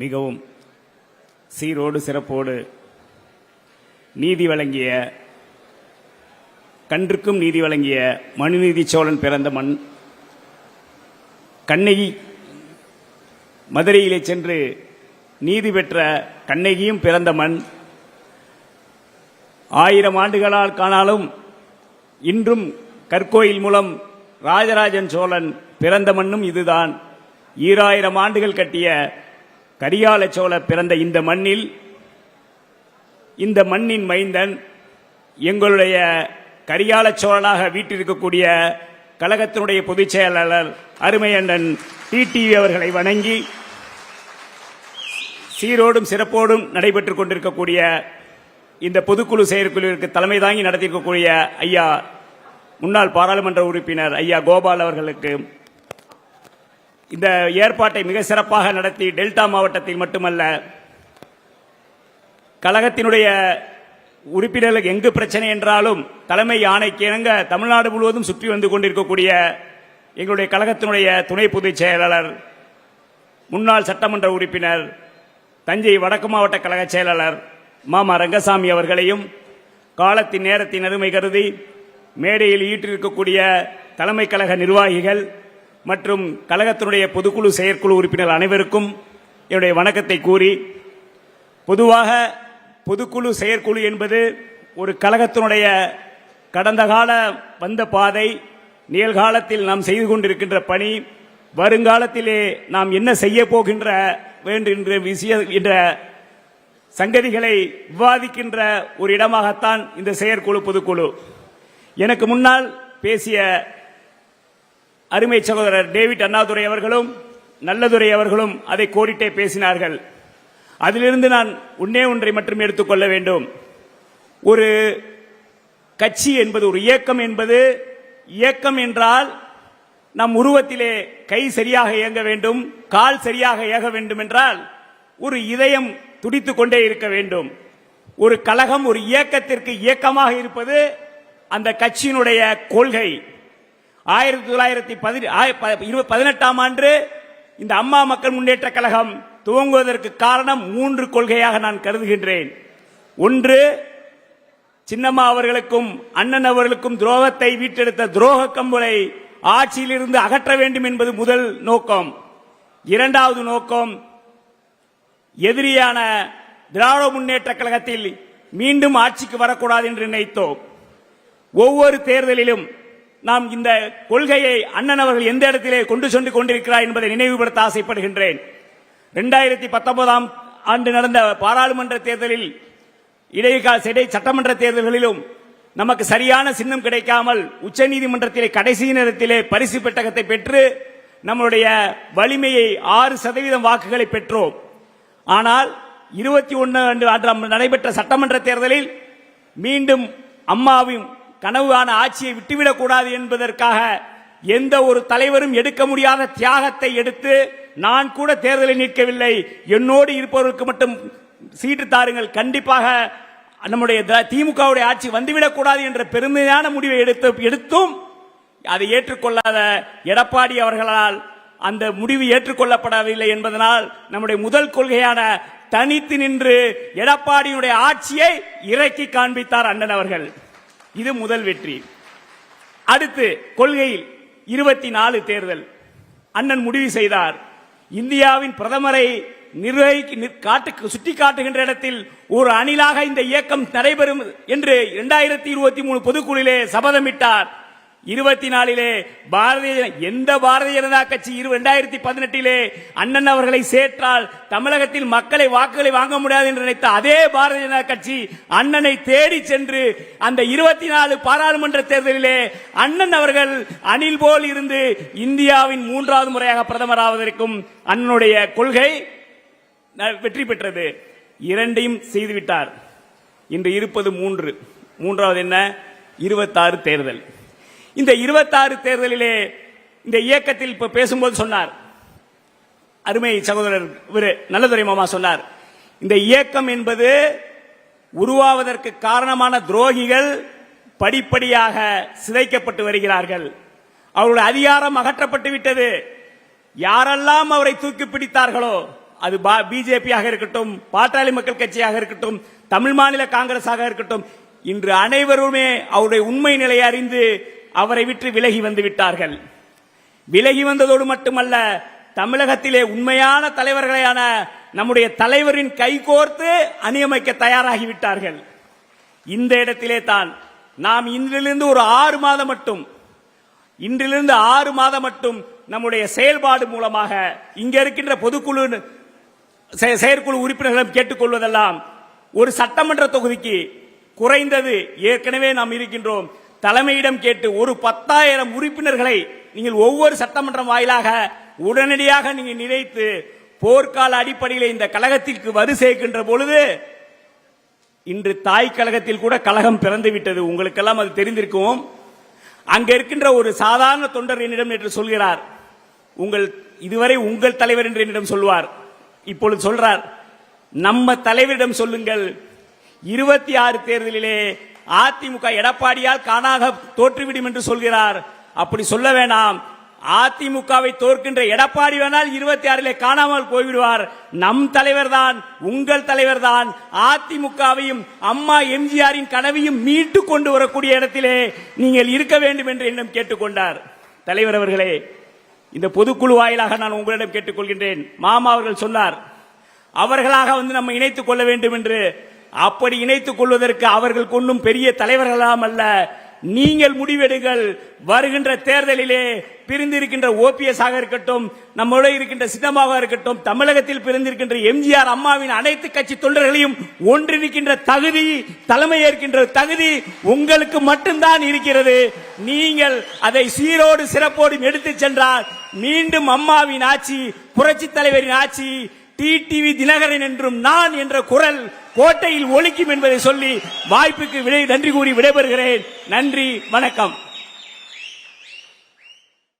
மிகவும் சீரோடு சிறப்போடு நீதி வழங்கிய கன்றுக்கும் நீதி வழங்கிய மனுநீதி சோழன் பிறந்த மண் கண்ணகி மதுரையிலே சென்று நீதி பெற்ற கண்ணகியும் பிறந்த மண். ஆயிரம் ஆண்டுகளால் காணாலும் இன்றும் கற்கோயில் மூலம் ராஜராஜன் சோழன் பிறந்த மண்ணும் இதுதான். ஈராயிரம் ஆண்டுகள் கட்டிய கரியால சோழர் பிறந்த இந்த மண்ணில் இந்த மண்ணின் மைந்தன் எங்களுடைய கரியால சோழனாக வீட்டிருக்கக்கூடிய கழகத்தினுடைய பொதுச் செயலாளர் அருமையண்ணன் டிடிவி அவர்களை வணங்கி சீரோடும் சிறப்போடும் நடைபெற்றுக் கொண்டிருக்கக்கூடிய இந்த பொதுக்குழு செயற்குழுவிற்கு தலைமை தாங்கி நடத்தியிருக்கக்கூடிய ஐயா முன்னாள் பாராளுமன்ற உறுப்பினர் ஐயா கோபால் அவர்களுக்கு இந்த ஏற்பாட்டை மிக சிறப்பாக நடத்தி டெல்டா மாவட்டத்தில் மட்டுமல்ல கழகத்தினுடைய உறுப்பினர்களுக்கு எங்கு பிரச்சனை என்றாலும் தலைமை ஆணைக்கு இணங்க தமிழ்நாடு முழுவதும் சுற்றி வந்து கொண்டிருக்கக்கூடிய எங்களுடைய கழகத்தினுடைய துணை பொதுச் செயலாளர் முன்னாள் சட்டமன்ற உறுப்பினர் தஞ்சை வடக்கு மாவட்ட கழக செயலாளர் மாமா ரங்கசாமி அவர்களையும் காலத்தின் நேரத்தின் அருமை கருதி மேடையில் ஈற்றிருக்கக்கூடிய தலைமை கழக நிர்வாகிகள் மற்றும் கழகத்தினுடைய பொதுக்குழு செயற்குழு உறுப்பினர் அனைவருக்கும் என்னுடைய வணக்கத்தை கூறி பொதுவாக பொதுக்குழு செயற்குழு என்பது ஒரு கழகத்தினுடைய கடந்த கால வந்த பாதை நிகழ்காலத்தில் நாம் செய்து கொண்டிருக்கின்ற பணி வருங்காலத்திலே நாம் என்ன செய்ய போகின்ற வேண்டுகின்ற விஷய என்ற சங்கதிகளை விவாதிக்கின்ற ஒரு இடமாகத்தான் இந்த செயற்குழு பொதுக்குழு. எனக்கு முன்னால் பேசிய அருமை சகோதரர் டேவிட் அண்ணாதுரை அவர்களும் நல்லதுரை அவர்களும் அதை கோரிட்டே பேசினார்கள். அதிலிருந்து நான் உன்னே ஒன்றை மட்டும் எடுத்துக்கொள்ள வேண்டும். ஒரு கட்சி என்பது ஒரு இயக்கம் என்பது இயக்கம் என்றால் நம் உருவத்திலே கை சரியாக இயங்க வேண்டும் கால் சரியாக இயங்க வேண்டும் என்றால் ஒரு இதயம் துடித்துக் கொண்டே இருக்க வேண்டும். ஒரு கழகம் ஒரு இயக்கத்திற்கு இயக்கமாக இருப்பது அந்த கட்சியினுடைய கொள்கை. ஆயிரத்தி தொள்ளாயிரத்தி பதினெட்டாம் ஆண்டு இந்த அம்மா மக்கள் முன்னேற்ற கழகம் துவங்குவதற்கு காரணம் மூன்று கொள்கையாக நான் கருதுகின்றேன். ஒன்று சின்னம்மா அவர்களுக்கும் அண்ணன் அவர்களுக்கும் துரோகத்தை வீட்டெடுத்த துரோக கம்பளை ஆட்சியிலிருந்து அகற்ற வேண்டும் என்பது முதல் நோக்கம். இரண்டாவது நோக்கம் எதிரியான திராவிட முன்னேற்ற கழகத்தில் மீண்டும் ஆட்சிக்கு வரக்கூடாது என்று நினைத்தோம். ஒவ்வொரு தேர்தலிலும் நாம் இந்த கொள்கையை அண்ணன் அவர்கள் எந்த இடத்திலே கொண்டு சென்று கொண்டிருக்கிறார் என்பதை நினைவுபடுத்த ஆசைப்படுகின்றேன். இரண்டாயிரத்தி பத்தொன்பதாம் ஆண்டு நடந்த பாராளுமன்ற தேர்தலில் இடைக்கால இடை சட்டமன்ற தேர்தல்களிலும் நமக்கு சரியான சின்னம் கிடைக்காமல் உச்சநீதிமன்றத்திலே கடைசி நேரத்திலே பரிசு பெட்டகத்தை பெற்று நம்முடைய வலிமையை ஆறு சதவீதம் வாக்குகளை பெற்றோம். ஆனால் இருபத்தி ஒன்று நடைபெற்ற சட்டமன்ற தேர்தலில் மீண்டும் அம்மாவின் கனவான ஆட்சியை விட்டுவிடக்கூடாது என்பதற்காக எந்த ஒரு தலைவரும் எடுக்க முடியாத தியாகத்தை எடுத்து நான் கூட தேர்தலில் நிற்கவில்லை. என்னோடு இருப்பவர்களுக்கு மட்டும் சீட்டு தாருங்கள். கண்டிப்பாக நம்முடைய திமுகவுடைய ஆட்சி வந்துவிடக்கூடாது என்ற பெருமையான முடிவை எடுத்து எடுத்தும் அதை ஏற்றுக்கொள்ளாத எடப்பாடி அவர்களால் அந்த முடிவு ஏற்றுக்கொள்ளப்படவில்லை என்பதனால் நம்முடைய முதல் கொள்கையான தனித்து நின்று எடப்பாடியுடைய ஆட்சியை இறக்கி காண்பித்தார் அண்ணன் அவர்கள். இது முதல் வெற்றி. அடுத்து கொள்கையில் இருபத்தி நாலு தேர்தல். அண்ணன் முடிவு செய்தார். இந்தியாவின் பிரதமரை நிர்வகிக்க காட்டு சுட்டி காட்டுகின்ற இடத்தில் ஒரு அணிலாக இந்த இயக்கம் நடைபெறும் என்று இரண்டாயிரத்தி இருபத்தி மூணு பொதுக்குழுவிலே சபதமிட்டார். இருபத்தி நாலிலே பாரதிய எந்த பாரதிய ஜனதா கட்சி இரண்டாயிரத்தி பதினெட்டிலே அண்ணன் அவர்களை சேற்றால் தமிழகத்தில் மக்களை வாக்குகளை வாங்க முடியாது என்று நினைத்த அதே பாரதிய ஜனதா கட்சி அண்ணனை தேடி சென்று அந்த இருபத்தி நாலு பாராளுமன்ற தேர்தலிலே அண்ணன் அவர்கள் அணில் போல் இருந்து இந்தியாவின் மூன்றாவது முறையாக பிரதமர் ஆவதற்கும் அண்ணனுடைய கொள்கை வெற்றி பெற்றது. இரண்டையும் செய்துவிட்டார். இன்று இருப்பது மூன்று. மூன்றாவது என்ன? இருபத்தாறு தேர்தல். இந்த இருபத்தாறு தேர்தலிலே இந்த இயக்கத்தில் இப்ப பேசும்போது சொன்னார். அருமை சகோதரர் இவர் நல்லதுரை மாமா சொன்னார். இந்த இயக்கம் என்பது உருவாவதற்கு காரணமான துரோகிகள் படிப்படியாக சிதைக்கப்பட்டு வருகிறார்கள். அவருடைய அதிகாரம் அகற்றப்பட்டு விட்டது. யாரெல்லாம் அவரை தூக்கி பிடித்தார்களோ அது பிஜேபியாக இருக்கட்டும் பாட்டாளி மக்கள் கட்சியாக இருக்கட்டும் தமிழ் மாநில காங்கிரஸாக இருக்கட்டும் இன்று அனைவருமே அவருடைய உண்மை நிலையை அறிந்து அவரை விற்று விலகி வந்து விட்டார்கள். விலகி வந்ததோடு மட்டுமல்ல தமிழகத்திலே உண்மையான தலைவர்களையான நம்முடைய தலைவரின் கைகோர்த்து அணியமைக்க தயாராகிவிட்டார்கள் இந்த இடத்திலே தான் நாம் இன்றிலிருந்து ஒரு ஆறு மாதம் மட்டும் இன்றிலிருந்து ஆறு மாதம் மட்டும் நம்முடைய செயல்பாடு மூலமாக இங்க இருக்கின்ற பொதுக்குழு செயற்குழு உறுப்பினர்களிடம் கேட்டுக்கொள்வதெல்லாம் ஒரு சட்டமன்ற தொகுதிக்கு குறைந்தது ஏற்கனவே நாம் இருக்கின்றோம். தலைமையிடம் கேட்டு ஒரு பத்தாயிரம் உறுப்பினர்களை நீங்கள் ஒவ்வொரு சட்டமன்றம் வாயிலாக உடனடியாக நீங்கள் நினைத்து போர்க்கால அடிப்படையில் இந்த கழகத்திற்கு வரு சேர்க்கின்ற பொழுது இன்று தாய் கழகத்தில் கூட கழகம் பிறந்து விட்டது. உங்களுக்கெல்லாம் அது தெரிந்திருக்கும். அங்க இருக்கின்ற ஒரு சாதாரண தொண்டர் என்னிடம் என்று சொல்கிறார். உங்கள் இதுவரை உங்கள் தலைவர் என்று என்னிடம் சொல்வார் இப்பொழுது சொல்றார் நம்ம தலைவரிடம் சொல்லுங்கள். இருபத்தி ஆறு தேர்தலிலே அதிமுக எடப்பாடியால் காணாக தோற்றுவிடும் என்று சொல்கிறார். அப்படி சொல்ல வேணாம். அதிமுகவை தோற்கின்ற எடப்பாடி வேணால் இருபத்தி ஆறிலே காணாமல் போய்விடுவார். நம் தலைவர் தான் உங்கள் தலைவர் தான் அதிமுகவையும் அம்மா எம்ஜிஆரின் கனவையும் மீட்டு கொண்டு வரக்கூடிய இடத்திலே நீங்கள் இருக்க வேண்டும் என்று என்னிடம் கேட்டுக்கொண்டார். தலைவர் அவர்களே இந்த பொதுக்குழு வாயிலாக நான் உங்களிடம் கேட்டுக்கொள்கின்றேன். மாமா அவர்கள் சொன்னார் அவர்களாக வந்து நம்ம இணைத்துக் கொள்ள வேண்டும் என்று. அப்படி இணைத்துக் கொள்வதற்கு அவர்கள் கொண்டும் பெரிய தலைவர்களாம் அல்ல நீங்கள் முடிவெடுங்கள். வருகின்ற தேர்தலிலே பிரிந்திருக்கின்ற ஓபிஎஸ் ஆக இருக்கட்டும் நம்மளோட இருக்கின்ற சின்னமாக இருக்கட்டும் தமிழகத்தில் பிரிந்திருக்கின்ற எம்ஜிஆர் அம்மாவின் அனைத்து கட்சி தொண்டர்களையும் ஒன்றிருக்கின்ற தகுதி தலைமை ஏற்கின்ற தகுதி உங்களுக்கு மட்டும்தான் இருக்கிறது. நீங்கள் அதை சீரோடு சிறப்போடும் எடுத்துச் சென்றால் மீண்டும் அம்மாவின் ஆட்சி புரட்சி தலைவரின் ஆட்சி டிடிவி தினகரன் என்றும் நான் என்ற குரல் கோட்டையில் ஒழிக்கும் என்பதை சொல்லி வாய்ப்புக்கு விடை நன்றி கூறி விடைபெறுகிறேன். நன்றி வணக்கம்.